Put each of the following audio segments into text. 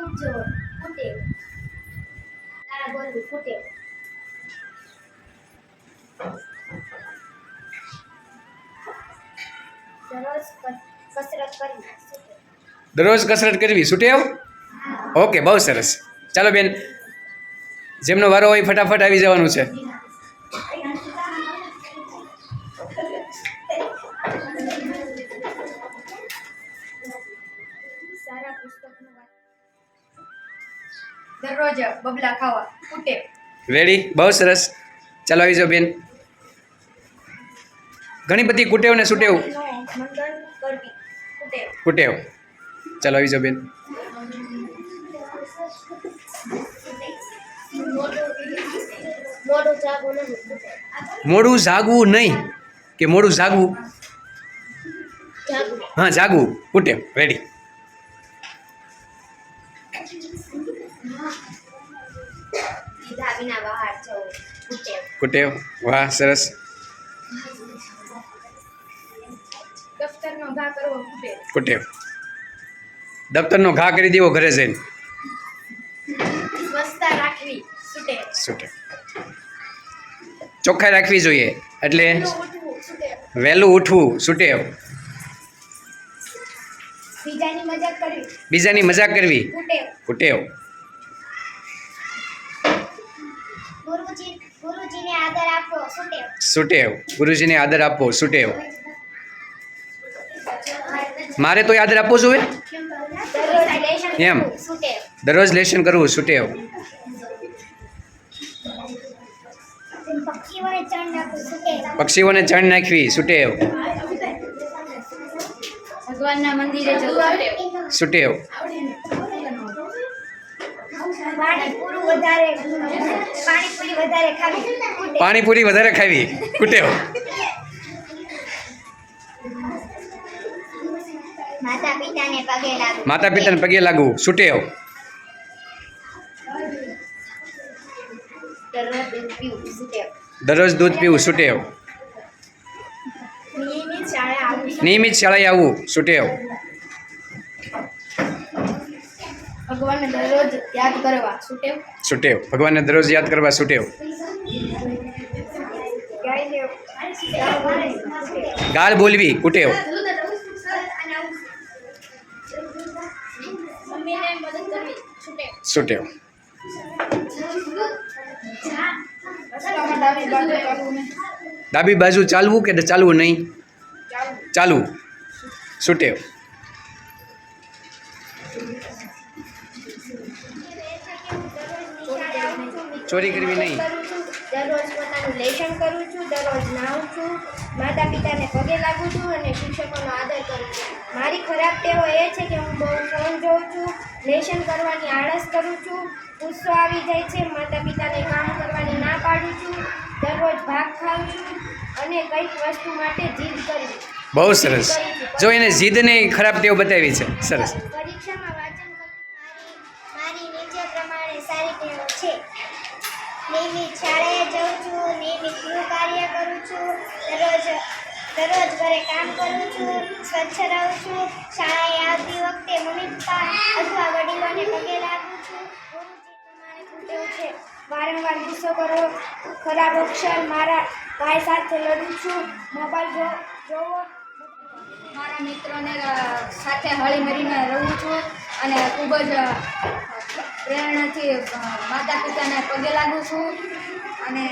પૂછજો ફૂટે. તારા બોલવું ફૂટે. દરરોજ કસરત કરવી. દરરોજ કસરત કરવી ઓકે બહુ સરસ. ચાલો બેન જેમનો વારો હોય ફટાફટ આવી જવાનું છે. દરરોજ બબલા ખાવા. ફૂટે વેરી બહુ સરસ. ચાલો આવી જાઓ બેન. ઘણી બધી કુટેવ ને સુટેવ. કુટેવ. ચાલો આવી જાઓ બેન. મોડું જાગવું નહીં કે મોડું જાગવું? હા, જાગવું. કુટેવ રેડી કુટેવ વાહ સરસ. કુટેવ દફતરનો ઘા કરી દેવો ઘરે જઈને. ચોખ્ખાઈ રાખવી. જોઈએ. એટલે વહેલું ઉઠવું સુટેવ બીજાની મજાક કરવી. કુટેવ ગુરુજી ગુરુજીને આદર આપો સુટેવ. ગુરુજીને આદર આપો સુટેવ. મારે તો આદર આપવો જોઈએ? એમ. દરરોજ લેશન કરવું સુટેવ. પક્ષીઓને ચણ પક્ષીઓને ચણ નાખવી સુટેવ. ભગવાનના મંદિરે જવું સુટેવ. પાણીપુરી વધારે ખાવી. કુટેવ માતા પિતાને પગે લાગવું. માતા પગે લાગવું. સુટેવ દરરોજ દૂધ પીવું સુટેવ નિયમિત નિયમિત શાળાએ આવવું સુટેવ ભગવાનને દરરોજ યાદ કરવા સુટેવ? સુટેવ. ભગવાનને દરરોજ યાદ કરવા સુટેવ. ગાળ બોલવી કુટેવ. મમ્મીને મદદ કરવી છૂટે સુટેવ. ડાબી બાજુ ચાલવું ડાબી બાજુ ચાલવું કે ચાલવું નહીં? ચાલવું. સુટેવ. ચોરી કરવી નહીં. દરરોજ પોતાનું લેશન કરું છું દરરોજ નાહું છું માતા પિતાને પગે લાગું છું અને શિક્ષકોનો આદર કરું છું. મારી ખરાબ ટેવો એ છે કે હું બહુ ફોન જોઉં છું લેશન કરવાની આળસ કરું છું ગુસ્સો આવી જાય છે માતા પિતાને કામ કરવાની ના પાડું છું દરરોજ ભાગ ખાઉં છું અને કંઈક વસ્તુ માટે જીદ કરવી બહુ સરસ. જો એને જીદને ખરાબ ટેવ બતાવી છે. સરસ. પરીક્ષામાં વાંચન કરતી મારી નીચે પ્રમાણે સારી ટેવો છે. નિયમિત શાળાએ જાઉં છું નિયમિત કાર્ય કરું છું, દરરોજ દરરોજ ઘરે કામ કરું છું, સ્વચ્છ રહું છું, શાળાએ આવતી વખતે મમ્મી, પપ્પા અથવા વડીલોને પગે લાગું છું. ગુરુજી પ્રમાણે ફૂટેવ છે. વારંવાર ગુસ્સો કરો. ખરાબ અક્ષર મારા ભાઈ સાથે લડું છું. મોબાઈલ જો, જોવો. મારા મિત્રોને સાથે હળી મળીને રહું છું અને ખૂબ જ પ્રેરણાથી માતા પિતાને પગે લાગું છું અને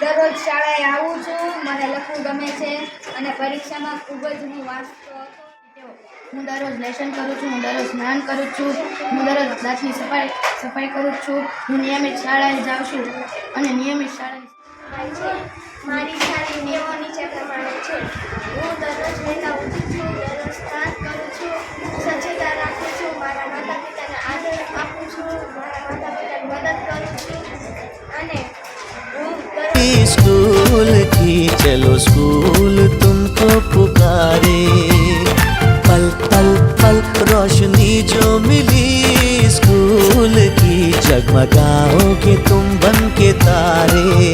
દરરોજ શાળાએ આવું છું, મને લખવું ગમે છે અને પરીક્ષામાં ખૂબ જ હું વાંચતો હતો હું દરરોજ લેસન કરું છું, હું દરરોજ સ્નાન કરું છું, હું દરરોજ દાંતની સફાઈ સફાઈ કરું છું, હું નિયમિત શાળાએ જાઉં છું અને નિયમિત શાળાએ મારી સારી ટેવો નીચે પ્રમાણે છે. હું દરરોજ स्कूल की चलो स्कूल तुमको पुकारे पल पल पल रोशनी जो मिली स्कूल की जगमगाओगे तुम बन के तारे